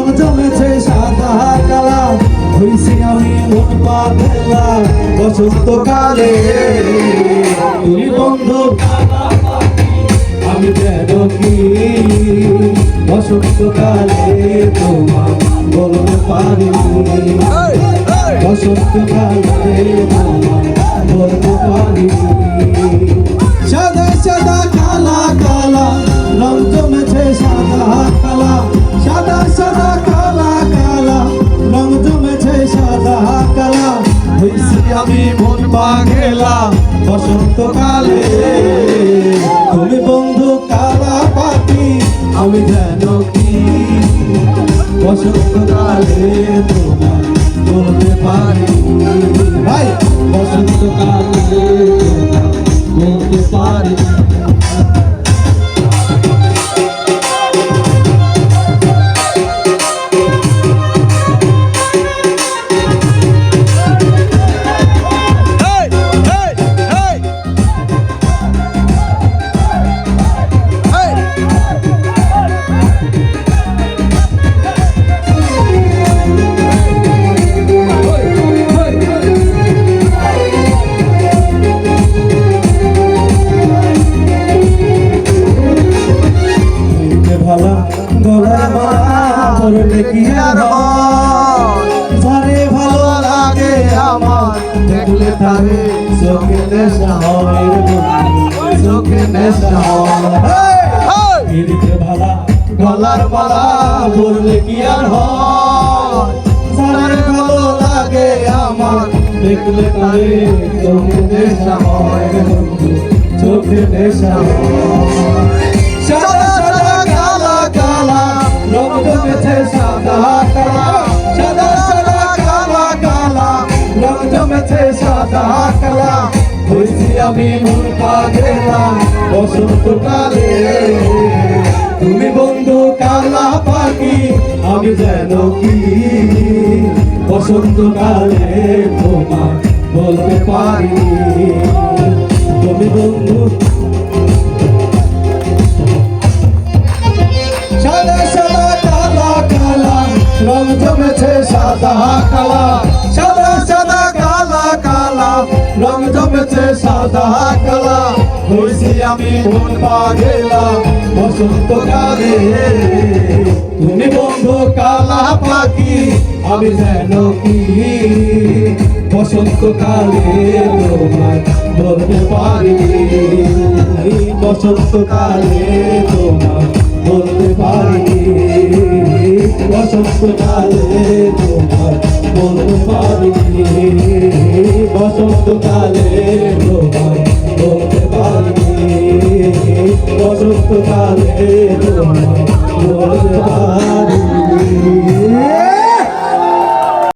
রং জমেছে সাদা কালা। হইছি আমি মন পাখেলা বসন্তকালে তুমি বন্ধু আমি যেন কি? বসন্তকালে তোমার বলতে পারি। বসন্তকালে তোমার আমি বাঘেলা বসন্তকালে। তুমি বন্ধু কালা পাখি আমি যেন কি? বসন্তকালে তোমার বলতে পারি। কি আর যারে ভালো লাগে আমার দেখলে তারে চোখে নেশা হয় চোখে নেশা হয়। ভালা গলার মালা পরলে কি আর হয় যারে ভালো লাগে আমার দেখলে তারে চোখে নেশা হয় চোখে নেশা হয়। সাদা কালা হইছি আমি মন পাগেলা বসন্তকালে তুমি বন্ধু কালা পাখি, আমি যেন কি? বসন্তকালে তোমার বলতে পারি। তুমি বন্ধু। সাদা সাদা কালা কালা, রং জমেছে সাদা কালা। জমেছে সাদা কালা। হইছি আমি মন পাগেলা বসন্তকালে তুমি বন্ধু কালা পাখি, আমি যেন কি? বসন্তকালে তোমার বলতে পারি। বসন্তকালে তোমার বলতে পারি। বসন্তকালে তোমার বলতে পারি। বসন্তকালে কালে তোমার